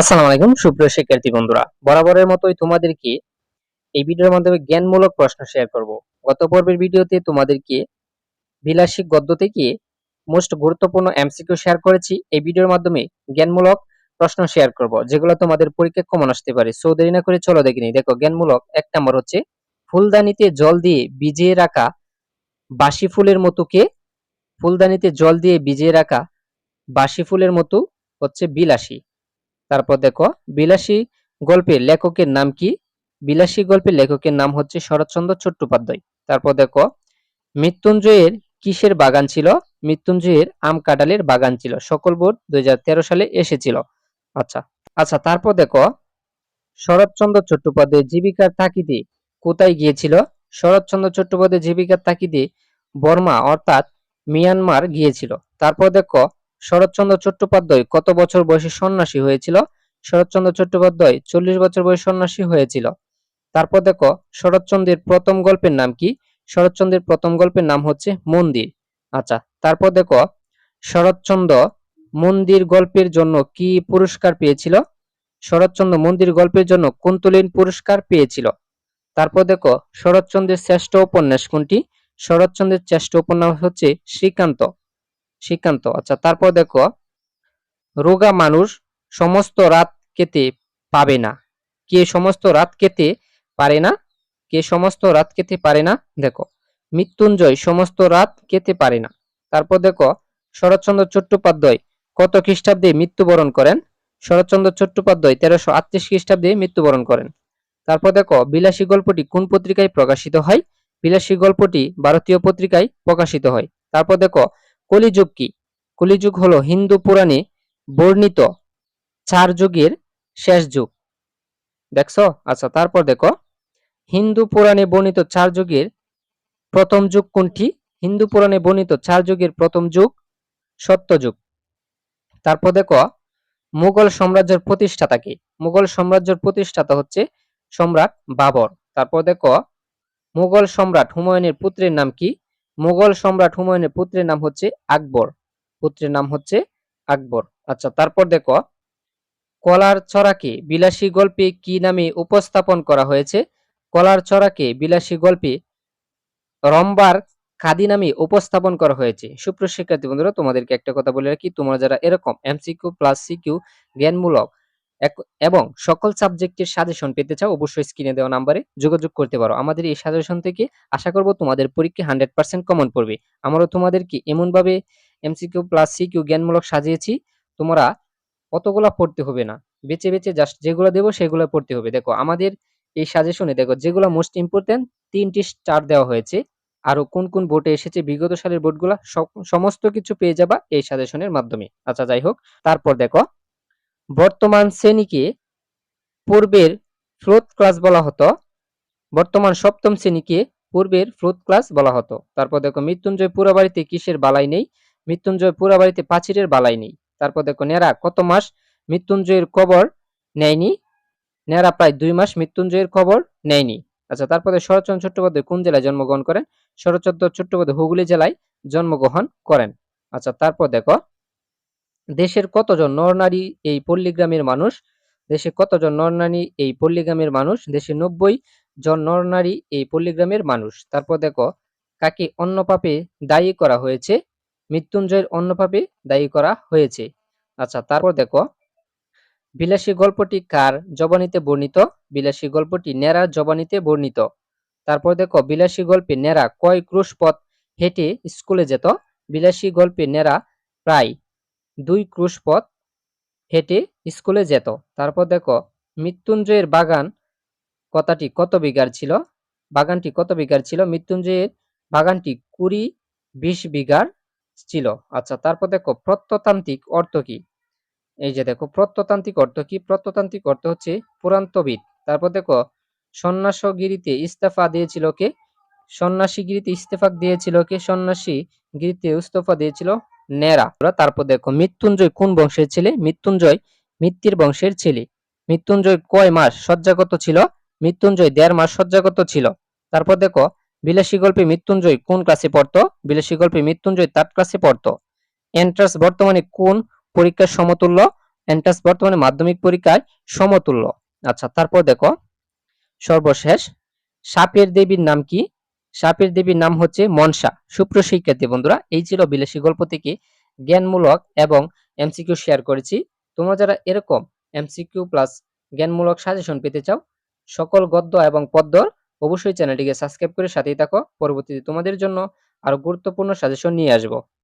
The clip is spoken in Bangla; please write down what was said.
আসসালামু আলাইকুম, সুপ্রিয় শিক্ষার্থী বন্ধুরা। বরাবরের মতোই তোমাদেরকে এই ভিডিওর মাধ্যমে জ্ঞানমূলক প্রশ্ন শেয়ার করব। গত পর্বের ভিডিওতে তোমাদেরকে বিলাসিক গদ্য থেকে মোস্ট গুরুত্বপূর্ণ এমসিকিউ শেয়ার করেছি। এই ভিডিওর মাধ্যমে জ্ঞানমূলক প্রশ্ন শেয়ার করব, যেগুলো তোমাদের পরীক্ষা কমন আসতে পারে। সো দেরি না করে চলো দেখিনি দেখো, জ্ঞানমূলক এক নম্বর হচ্ছে, ফুলদানিতে জল দিয়ে ভিজিয়ে রাখা বাসি ফুলের মতো কে? ফুলদানিতে জল দিয়ে ভিজিয়ে রাখা বাসি ফুলের মতো হচ্ছে বিলাসী। তারপর দেখো, বিলাসী গল্পের লেখকের নাম কি? বিলাসী গল্পের লেখকের নাম হচ্ছে শরৎচন্দ্র চট্টোপাধ্যায়। তারপর দেখো, মৃত্যুঞ্জয়ের কিসের বাগান ছিল? মৃত্যুঞ্জয়ের আম কাঁঠালের বাগান ছিল। সকল বোর্ড দুই হাজার তেরো সালে এসেছিল। আচ্ছা আচ্ছা তারপর দেখো, শরৎচন্দ্র চট্টোপাধ্যায় জীবিকার তাকিদে কোথায় গিয়েছিল? শরৎচন্দ্র চট্টোপাধ্যায় জীবিকার তাকিদে বর্মা অর্থাৎ মিয়ানমার গিয়েছিল। তারপর দেখো শরৎচন্দ্র চট্টোপাধ্যায় কত বছর বয়সে সন্ন্যাসী হয়েছিল? শরৎচন্দ্র চট্টোপাধ্যায় চল্লিশ বছর বয়সে সন্ন্যাসী হয়েছিল। তারপর দেখো, শরৎচন্দ্রের প্রথম গল্পের নাম কি? শরৎচন্দ্রের প্রথম গল্পের নাম হচ্ছে মন্দির। আচ্ছা তারপর দেখো, শরৎচন্দ্র মন্দির গল্পের জন্য কি পুরস্কার পেয়েছিল? শরৎচন্দ্র মন্দির গল্পের জন্য কুন্তলীন পুরস্কার পেয়েছিল। তারপর দেখো, শরৎচন্দ্রের শ্রেষ্ঠ উপন্যাস কোনটি? শরৎচন্দ্রের শ্রেষ্ঠ উপন্যাস হচ্ছে শ্রীকান্ত। শ্রীকান্ত আচ্ছা তারপর দেখো, রোগা মানুষ সমস্ত রাত খেতে পাবে না। কে সমস্ত রাত খেতে পারে না? কে সমস্ত রাত খেতে পারে না? দেখো, মৃত্যুঞ্জয় সমস্ত রাত খেতে পারে না। তারপর দেখো, শরৎচন্দ্র চট্টোপাধ্যায় কত খ্রিস্টাব্দে মৃত্যুবরণ করেন? শরৎচন্দ্র চট্টোপাধ্যায় তেরোশো আটত্রিশ খ্রিস্টাব্দে মৃত্যুবরণ করেন। তারপর দেখো, বিলাসী গল্পটি কোন পত্রিকায় প্রকাশিত হয়? বিলাসী গল্পটি ভারতীয় পত্রিকায় প্রকাশিত হয়। তারপর দেখো কলিযুগ কি? কলিযুগ হলো হিন্দু পুরাণে বর্ণিত চার যুগের শেষ যুগ। দেখছ? আচ্ছা তারপর দেখো। হিন্দু পুরাণে বর্ণিত চার যুগের প্রথম যুগ কোনটি? হিন্দু পুরাণে বর্ণিত চার যুগের প্রথম যুগ সত্যযুগ তারপর দেখো, মুঘল সাম্রাজ্যের প্রতিষ্ঠাতা কি? মুঘল সাম্রাজ্যের প্রতিষ্ঠাতা হচ্ছে সম্রাট বাবর। তারপর দেখো, মুঘল সম্রাট হুমায়ুনের পুত্রের নাম কি? মুঘল সম্রাট হুমায়ুনের পুত্রের নাম হচ্ছে আকবর। পুত্রের নাম হচ্ছে আকবর। আচ্ছা তারপর দেখো, কলার ছড়াকে বিলাসী গল্পে কি নামে উপস্থাপন করা হয়েছে? কলার ছড়াকে বিলাসী গল্পে রম্বার খাদি নামে উপস্থাপন করা হয়েছে। সুপ্রিয় শিক্ষার্থী বন্ধুরা, তোমাদেরকে একটা কথা বলে রাখি, তোমরা যারা এরকম এমসিকিউ প্লাস সিকিউ জ্ঞানমূলক এবং সকল সাবজেক্টের সাজেশন পেতে চাও অবশ্যই স্ক্রিনে দেওয়া নাম্বারে যোগাযোগ করতে পারো। আমাদের এই সাজেশন থেকে আশা করব তোমাদের পরীক্ষা হান্ড্রেড পার্সেন্ট কমন পড়বে। আমরাও তোমাদেরকে এমনভাবে এমসিকিউ প্লাস সিকিউ জ্ঞানমূলক সাজিয়েছি, তোমরা অতগুলা পড়তে হবে না। বেছে বেছে জাস্ট যেগুলো দেবো সেগুলো পড়তে হবে। দেখো, আমাদের এই সাজেশনে দেখো, যেগুলো মোস্ট ইম্পর্টেন্ট তিনটি স্টার দেওয়া হয়েছে। আরও কোন কোন বোর্ডে এসেছে, বিগত সালের বোর্ডগুলো সমস্ত কিছু পেয়ে যাবা এই সাজেশনের মাধ্যমে। আচ্ছা যাই হোক, তারপর দেখো বর্তমান শ্রেণীকে পূর্বের ফ্লোথ ক্লাস বলা হতো। বর্তমান সপ্তম শ্রেণীকে পূর্বের ফ্লোথ ক্লাস বলা হতো। তারপর দেখো মৃত্যুঞ্জয় পুরা বাড়িতে কিসের বালাই নেই? মৃত্যুঞ্জয় পুরা বাড়িতে পাচিরের বালাই নেই। তারপর দেখো নেরা কত মাস মৃত্যুঞ্জয়ের খবর নেয়নি? নেরা প্রায় দুই মাস মৃত্যুঞ্জয়ের খবর নেয়নি। আচ্ছা তারপরে শরৎচন্দ্র চট্টোপাধ্যায় কোন জেলায় জন্মগ্রহণ করেন? শরৎচন্দ্র চট্টোপাধ্যায় হুগলি জেলায় জন্মগ্রহণ করেন। আচ্ছা তারপর দেখো দেশের কতজন নরনারী এই পল্লীগ্রামের মানুষ? দেশে কতজন নরনারী এই পল্লীগ্রামের মানুষ? দেশে নব্বই জন নরনারী এই পল্লীগ্রামের মানুষ। তারপর দেখো, কাকে অন্য পাপে দায়ী করা হয়েছে? মৃত্যুঞ্জয়ের অন্য পাপে দায়ী করা হয়েছে। আচ্ছা তারপর দেখো, বিলাসী গল্পটি কার জবানিতে বর্ণিত? বিলাসী গল্পটি নেরা জবানিতে বর্ণিত। তারপর দেখো, বিলাসী গল্পে নেরা কয় ক্রুশ পথ হেঁটে স্কুলে যেত? বিলাসী গল্পে নেরা প্রায় দুই ক্রুশ পথ হেঁটে স্কুলে যেত। তারপর দেখো, মৃত্যুঞ্জয়ের বাগান কথাটি কত বিঘার ছিল? বাগানটি কত বিঘার ছিল? মৃত্যুঞ্জয়ের বাগানটি কুড়ি বিশ বিঘার ছিল। আচ্ছা তারপর দেখো প্রত্নতান্ত্রিক অর্থ কি? এই যে দেখো প্রত্নতান্ত্রিক অর্থ কি? প্রত্নতান্ত্রিক অর্থ হচ্ছে পুরান্তবিদ। তারপর দেখো, সন্ন্যাসগিরিতে ইস্তফা দিয়েছিল কে? সন্ন্যাসী গিরিতে ইস্তেফা দিয়েছিল কে? সন্ন্যাসী গিরিতে ইস্তফা দিয়েছিল নেরা। তারপর দেখো, মৃত্যুঞ্জয় কোন বংশের ছেলে? মৃত্যুঞ্জয় মিত্তির বংশের ছেলে। মৃত্যুঞ্জয় কয় মাস শয্যাগত ছিল? মৃত্যুঞ্জয় দেড় মাস শয্যাগত ছিল। তারপর দেখো, বিলাসী গল্পে মৃত্যুঞ্জয় কোন ক্লাসে পড়তো? বিলাসী গল্পে মৃত্যুঞ্জয় তার ক্লাসে পড়তো। এন্ট্রান্স বর্তমানে কোন পরীক্ষার সমতুল্য? এন্টাস বর্তমানে মাধ্যমিক পরীক্ষায় সমতুল্য। আচ্ছা তারপর দেখো, সর্বশেষ, সাপের দেবীর নাম কি? সাপের দেবীর নাম হচ্ছে মনসা। সুপ্রশিক্ষার্থী বন্ধুরা, এই ছিল বিলাসী গল্প থেকে জ্ঞানমূলক এবং এমসিকিউ শেয়ার করেছি। তোমরা যারা এরকম এমসিকিউ প্লাস জ্ঞানমূলক সাজেশন পেতে চাও, সকল গদ্য এবং পদ্যর অবশ্যই চ্যানেলটিকে সাবস্ক্রাইব করে সাথেই থাকো। পরবর্তীতে তোমাদের জন্য আরও গুরুত্বপূর্ণ সাজেশন নিয়ে আসব।